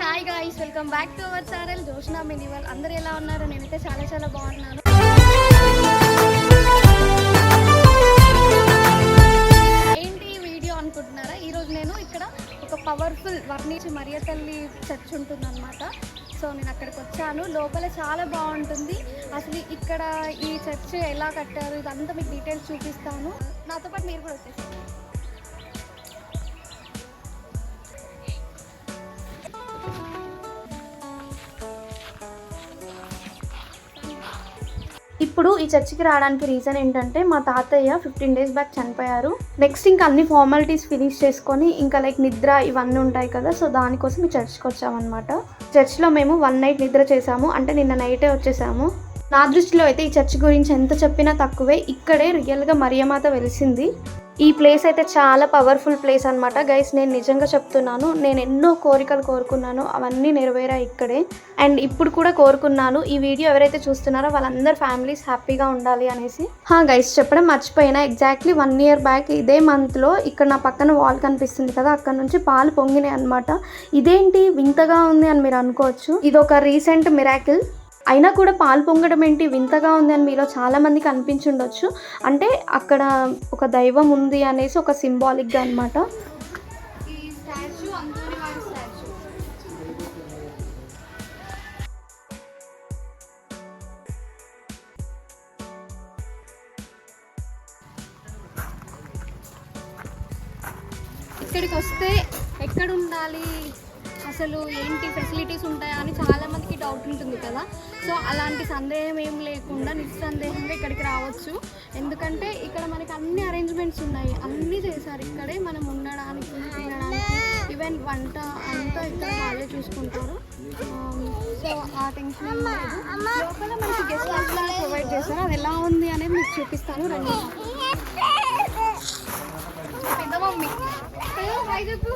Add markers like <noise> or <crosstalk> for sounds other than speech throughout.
Hi guys welcome back to our channel Joshna మినివల్ అందరూ ఎలా ఉన్నారు? నేనైతే చాలా చాలా బాగున్నాను. ఏంటి వీడియో అనుకుంటున్నారా? ఈరోజు నేను ఇక్కడ ఒక పవర్ఫుల్ వర్ణించి మరియ తల్లి చర్చ్ ఉంటుందన్నమాట. సో నేను అక్కడికి వచ్చాను. లోపల చాలా బాగుంటుంది. అసలు ఇక్కడ ఈ చర్చ్ ఎలా కట్టారు? ఇదంతా మీకు డీటెయిల్స్ చూపిస్తాను. నాతో పాటు మీరు కూడా వచ్చేసారు ఇప్పుడు ఈ చర్చికి రావడానికి రీజన్ ఏంటంటే మా తాతయ్య ఫిఫ్టీన్ డేస్ బ్యాక్ చనిపోయారు. నెక్స్ట్ ఇంకా అన్ని ఫార్మాలిటీస్ ఫినిష్ చేసుకొని ఇంకా లైక్ నిద్ర ఇవన్నీ ఉంటాయి కదా సో దానికోసం ఈ చర్చ్కి వచ్చామన్నమాట. చర్చ్లో మేము వన్ నైట్ నిద్ర చేసాము అంటే నిన్న నైటే వచ్చేసాము. నా దృష్టిలో అయితే ఈ చర్చ్ గురించి ఎంత చెప్పినా తక్కువే ఇక్కడే రియల్గా మరియమాత వెలిసింది. ఈ ప్లేస్ అయితే చాలా పవర్ఫుల్ ప్లేస్ అనమాట గైస్ నేను నిజంగా చెప్తున్నాను నేను ఎన్నో కోరికలు కోరుకున్నాను అవన్నీ నెరవేరా ఇక్కడే. అండ్ ఇప్పుడు కూడా కోరుకున్నాను ఈ వీడియో ఎవరైతే చూస్తున్నారో వాళ్ళందరూ ఫ్యామిలీస్ హ్యాపీగా ఉండాలి అనేసి. హా గైస్ చెప్పడం మర్చిపోయినా ఎగ్జాక్ట్లీ వన్ ఇయర్ బ్యాక్ ఇదే మంత్లో ఇక్కడ నా పక్కన వాల్ కనిపిస్తుంది కదా అక్కడ నుంచి పాలు పొంగినాయి అనమాట ఇదేంటి? వింతగా ఉంది అని మీరు అనుకోవచ్చు. ఇది ఒక రీసెంట్ మిరాకిల్ అయినా కూడా పాలు పొంగడం ఏంటి? వింతగా ఉంది అని మీలో చాలామందికి అనిపించుండొచ్చు. అంటే అక్కడ ఒక దైవం ఉంది అనేసి ఒక సింబాలిక్గా అనమాట ఇక్కడికి వస్తే ఎక్కడ ఉండాలి అసలు ఏంటి ఫెసిలిటీస్ ఉంటాయా అని చాలామందికి డౌట్ ఉంటుంది కదా. సో అలాంటి సందేహం ఏం లేకుండా నిస్సందేహంగా ఇక్కడికి రావచ్చు. ఎందుకంటే ఇక్కడ మనకి అన్ని అరేంజ్మెంట్స్ ఉన్నాయి. అన్నీ చేశారు ఇక్కడే. మనం ఉండడానికి తినడానికి ఈవెన్ వంట అంతా ఇక్కడ వాళ్ళే చూసుకుంటారు. సో ఆ టెన్షన్ లోపల మనకి గెస్ట్ హౌస్ లాగా ప్రొవైడ్ చేస్తారు అది ఎలా ఉంది అనేది మీకు చూపిస్తాను. రండి. పెద్ద మమ్మీ. హాయ్ చెప్పు.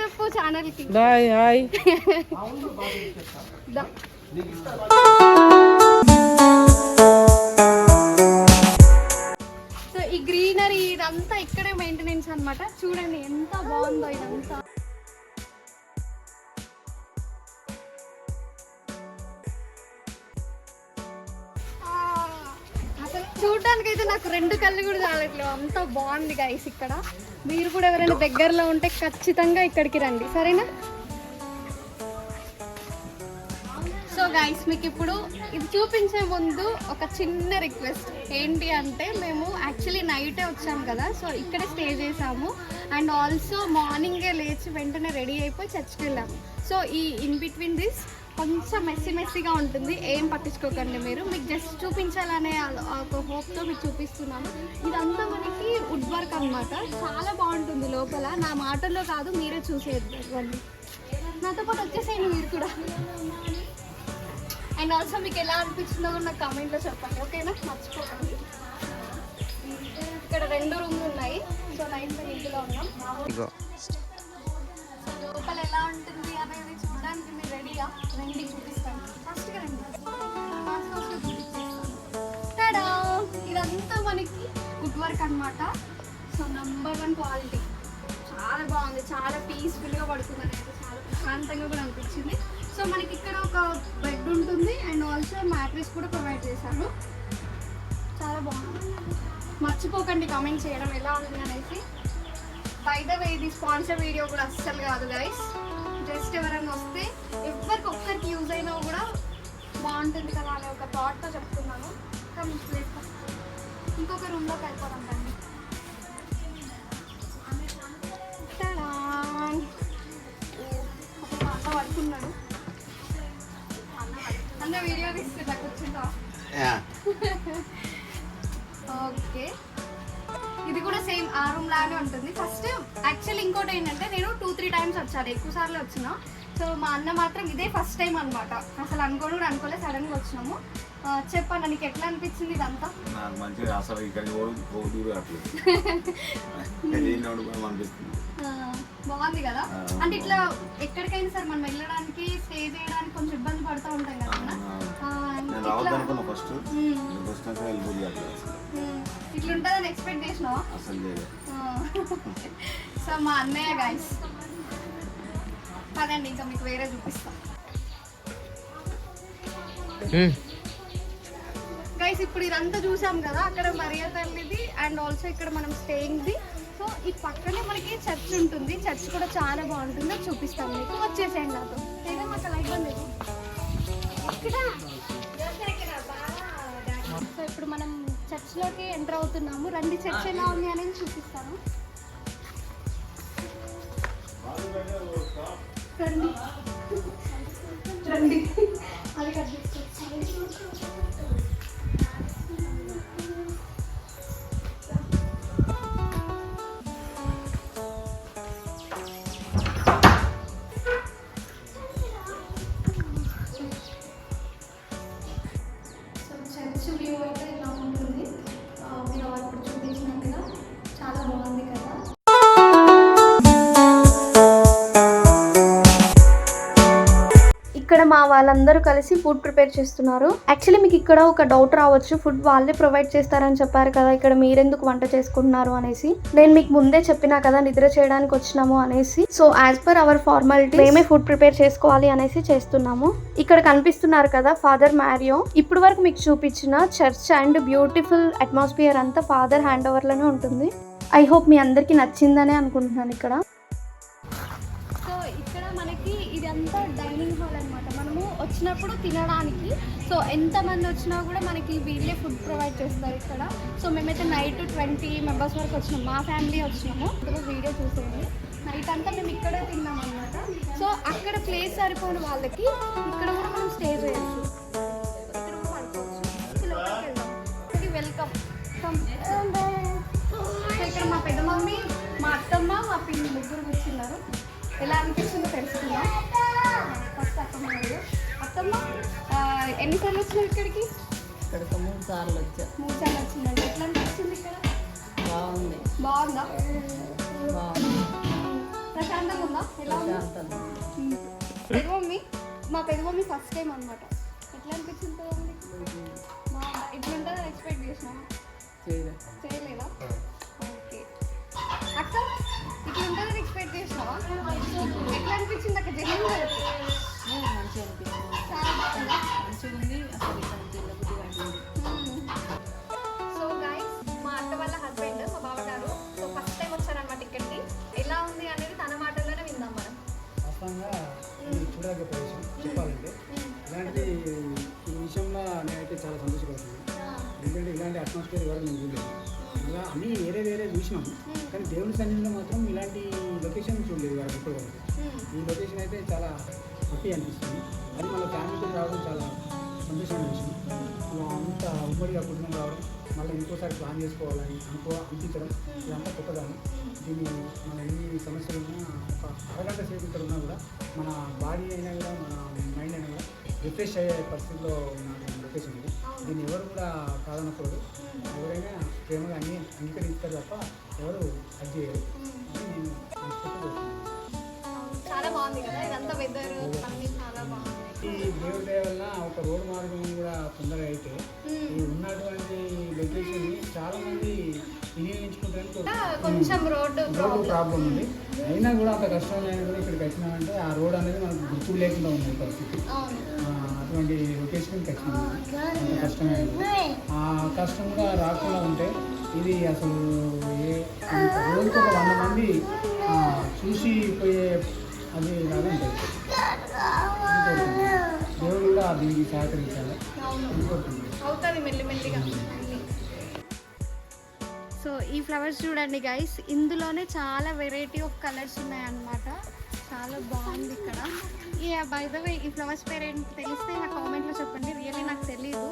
చెప్పు ఛానల్కి. హాయ్. సో ఈ గ్రీనరీ ఇదంతా ఇక్కడే మెయింటెనెన్స్ అన్నమాట. చూడండి ఎంత బాగుందో ఇదంతా. అయితే నాకు రెండు కళ్ళు కూడా చాలట్లేవు. అంత బాగుంది గైస్ ఇక్కడ. మీరు కూడా ఎవరైనా దగ్గరలో ఉంటే ఖచ్చితంగా ఇక్కడికి రండి. సరేనా? సో గైస్ మీకు ఇప్పుడు ఇది చూపించే ముందు ఒక చిన్న రిక్వెస్ట్ ఏంటి అంటే మేము యాక్చువల్లీ నైటే వచ్చాం కదా సో ఇక్కడే స్టే చేసాము. అండ్ ఆల్సో మార్నింగే లేచి వెంటనే రెడీ అయిపోయి చర్చ్కి వెళ్ళాము. సో ఈ ఇన్ బిట్వీన్ దిస్ కొంచెం మెస్సీ మెస్సీగా ఉంటుంది. ఏం పట్టించుకోకండి మీరు. మీకు జస్ట్ చూపించాలనే ఒక హోప్తో మీకు చూపిస్తున్నాను. ఇదంతా మనకి వుడ్ వర్క్ అనమాట చాలా బాగుంటుంది లోపల. నా మాటల్లో కాదు మీరే చూసేది ఇవన్నీ నాతో పాటు వచ్చేసేయండి మీరు కూడా. అండ్ ఆల్సో మీకు ఎలా అనిపించిందో కూడా నాకు కామెంట్లో చెప్పండి. ఓకేనా? మర్చిపోకండి. ఇక్కడ రెండు రూమ్లు ఉన్నాయి. సో మేము ఇందులో ఉన్నాం. లోపల ఎలా ఉంటుంది అనేది చూడడానికి మీరు రెడీయా రండి చూపిస్తాను. ఫస్ట్గా రండి. చూపించేస్తాను. ఇదంతా మనకి గుడ్ వర్క్ అనమాట సో నంబర్ వన్ క్వాలిటీ చాలా బాగుంది. చాలా పీస్ఫుల్గా పడుతుంది అనేది చాలా ప్రశాంతంగా కూడా అనిపించింది. సో మనకి ఇక్కడ ఒక బెడ్ ఉంటుంది. అండ్ ఆల్సో మ్యాట్రెస్ కూడా ప్రొవైడ్ చేశారు. చాలా బాగుంది. మర్చిపోకండి కామెంట్ చేయడం ఎలా ఉంది అనేసి బయట ఇది స్పాన్సర్ వీడియో కూడా అస్సలు కాదు గైస్ జస్ట్ ఎవరైనా వస్తే ఎవరికి ఒక్కరికి యూజ్ అయినా కూడా బాగుంటుంది కదా అనే ఒక థాట్తో చెప్తున్నాను. ప్లేస్ ఇంకొక రూమ్లోకి వెళ్ళిపోదాం రండి. అన్న పడుకున్నాడు. అన్న వీడియో తీస్తుందా కూర్చుందా? <laughs> ఓకే. ఇది కూడా సేమ్ ఆ రూమ్ లానే ఉంటుంది. ఫస్ట్ యాక్చువల్ ఇంకోటి ఏంటంటే నేను టూ త్రీ టైమ్స్ వచ్చాను. ఎక్కువ సార్లు వచ్చిన. సో మా అన్న మాత్రం ఇదే ఫస్ట్ టైం అనమాట అసలు అనుకోని కూడా అనుకోలే సడన్గా వచ్చినాము. ఆ, చెప్పన్న నీకు ఎట్లా అనిపించింది ఇదంతా? నాకు మంచిగా అసలు ఇక్కడికి <laughs> బాగుంది కదా? అంటే ఇట్లా ఎక్కడికైనా సరే మనం వెళ్ళడానికి స్టే చేయడానికి కొంచెం ఇబ్బంది పడుతూ ఉంటాం కదా వచ్చినాక వెళ్ళిపోయి అసలు ఉమ్, ఇట్లా ఉంటుందని ఎక్స్పెక్ట్ చేసినావా? అసలు లేదు. సో మా అన్నయ్య గాయస్ పదండి ఇంకా మీకు వేరే చూపిస్తాం. గైస్ ఇప్పుడు ఇదంతా చూసాం కదా అక్కడ మరియా తల్లిది అండ్ ఆల్సో ఇక్కడ మనం స్టేయింగ్ది సో ఈ పక్కనే మనకి చర్చ్ ఉంటుంది. చర్చ్ కూడా చాలా బాగుంటుంది. చూపిస్తాం మీకు. వచ్చేసేయండి నాతో. లేదా మాకు అలా ఇబ్బంది లేదు. ఇప్పుడు మనం చర్చ్లోకి ఎంటర్ అవుతున్నాము. రండి చర్చ్ ఎలా ఉంది అనేది చూపిస్తాను రండి. రండి. అది కట్ చేసుకోవచ్చు. వాళ్ళందరూ కలిసి ఫుడ్ ప్రిపేర్ చేస్తున్నారు. యాక్చువల్లీ మీకు ఇక్కడ ఒక డౌట్ రావచ్చు. ఫుడ్ వాళ్ళే ప్రొవైడ్ చేస్తారని చెప్పారు కదా ఇక్కడ మీరెందుకు వంట చేసుకుంటున్నారు అనేసి. నేను మీకు ముందే చెప్పినా కదా నిద్ర చేయడానికి వచ్చినాము అనేసి. So as per our formality మేమే ఫుడ్ ప్రిపేర్ చేసుకోవాలి అనేసి చేస్తున్నాము. ఇక్కడ కనిపిస్తున్నారు కదా ఫాదర్ మ్యారియో ఇప్పుడు వరకు మీకు చూపించిన చర్చ్ అండ్ బ్యూటిఫుల్ అట్మాస్ఫియర్ అంతా ఫాదర్ హ్యాండ్ ఓవర్లోనే ఉంటుంది. ఐ హోప్ మీ అందరికీ నచ్చిందనే అనుకుంటున్నాను ఇక్కడ. వచ్చినప్పుడు తినడానికి. సో ఎంతమంది వచ్చినా కూడా మనకి వీళ్ళే ఫుడ్ ప్రొవైడ్ చేస్తారు ఇక్కడ. సో మేమైతే నైట్ ట్వంటీ మెంబర్స్ వరకు వచ్చినాం. మా ఫ్యామిలీ వచ్చినాము. ఇప్పుడు వీడియో చూసేయండి. నైట్ అంతా మేము ఇక్కడే తిన్నాం అనమాట సో అక్కడ ప్లేస్ సరిపోయిన వాళ్ళకి ఇక్కడ కూడా మనం స్టే చేయొచ్చు. ఇక్కడ కూడా వెల్కమ్ ఇక్కడ మా పెద్ద మమ్మీ మా అత్తమ్మ మా పిన్ని ముగ్గురు కూర్చున్నారు. ఎలా అనిపిస్తుందో తెలుసుకుందాం. ఫస్ట్ అత్తమ్మ అత్తమ్మ ఎన్నిసార్లు వచ్చినారు ఇక్కడికి? ఇక్కడికి మూడు సార్లు వచ్చా. మూడు సార్లు వచ్చిందండి ఎట్లా అనిపిస్తుంది ఇక్కడ? బాగుంది. బాగుందా? బాగుంది. ప్రశాంతంగా ఉందా? ఎలా ఉందా. పెద్ద మమ్మీ మా పెద్ద మమ్మీ ఫస్ట్ టైం అనమాట ఎట్లా అనిపించింది బాగుందా? ఇట్లుంటుందని ఎక్స్పెక్ట్ చేసినా చేయలే. చేయలేదా? ఓకే. అక్క ఇట్లా ఉంటుందని ఎక్స్పెక్ట్ చేసినావా? ఎట్లా అనిపించింది అక్క? ఏ, మంచిగా అనిపించింది చాలా బాగుందా మంచిగా ఉంది అసలు ఇక్కడ వేరే వేరే చూసినాం కానీ దేవుని సన్నిధిలో మాత్రం ఇలాంటి లొకేషన్ చూడలేదు వారు ఇప్పుడు వరకు ఈ లొకేషన్ అయితే చాలా హ్యాపీ అనిపిస్తుంది. అది మన ఫ్యామిలీతో రావడం చాలా సంతోషమైన విషయం అలా అంత ఉమ్మడిగా కుటుంబం రావడం మళ్ళీ ఇంకోసారి ప్లాన్ చేసుకోవాలని అనుకో అనిపించడం ఇదంతా కొత్తదాన్ని దీన్ని మన ఎన్ని సమస్యలు ఉన్నా ఒక అరగంట సేపు ఇక్కడ ఉన్నా కూడా మన బాడీ అయినా కూడా మన మైండ్ అయినా కూడా రిఫ్రెష్ అయ్యే పరిస్థితిలో ఉన్న లొకేషన్ ఇది. దీన్ని ఎవరు కూడా కాదనకూడదు. ఎవరైనా ప్రేమగా అన్ని అంగీకరిస్తారు తప్ప ఎవరు అది చేయరు. చాలా బాగుంది కదా? ఇదంతా వెదర్ అన్ని చాలా బాగుంది ఈ దేవుడి దయ వల్ల ఒక రోడ్డు మార్గం కూడా తొందరగా అయితే ఈ ఉన్నటువంటి లొకేషన్ చాలా మంది. కొంచెం రోడ్డు ప్రాబ్లం ఉంది. అయినా కూడా అంత కష్టం లేని కూడా ఇక్కడికి వచ్చినామంటే ఆ రోడ్ అనేది మనకు గుర్తు లేకుండా ఉంది పరిస్థితి. అటువంటి లొకేషన్కి వచ్చినాము అంత కష్టమే ఆ కష్టం కూడా రాకుండా ఉంటే ఇది అసలు ఏ రోజుకు ఒక వంద మంది చూసి పోయే అది లాగా ఉంటుంది దేవుడు కూడా దీనికి సహకరించాలి. అవుతుంది మెల్లిమెల్లిగా. సో ఈ ఫ్లవర్స్ చూడండి గైస్ ఇందులోనే చాలా వెరైటీ ఆఫ్ కలర్స్ ఉన్నాయన్నమాట. చాలా బాగుంది ఇక్కడ. బై ద వే ఈ ఫ్లవర్స్ పేరెంట్ తెలిస్తే నా కామెంట్లో చెప్పండి. రియల్లీ నాకు తెలియదు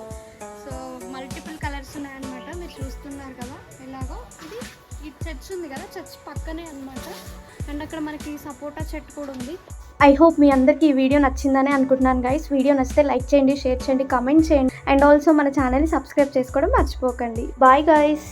సో మల్టిపుల్ కలర్స్ ఉన్నాయన్నమాట. మీరు చూస్తున్నారు కదా. ఎలాగో ఇది ఈ చర్చ్ ఉంది కదా చర్చ్ పక్కనే అన్నమాట. అండ్ అక్కడ మనకి సపోటా చెట్టు కూడా ఉంది. ఐ హోప్ మీ అందరికీ ఈ వీడియో నచ్చిందని అనుకుంటున్నాను గైస్ వీడియో నచ్చితే లైక్ చేయండి షేర్ చేయండి కామెంట్ చేయండి. అండ్ ఆల్సో మన ఛానల్ని సబ్స్క్రైబ్ చేసుకోవడం మర్చిపోకండి. Bye guys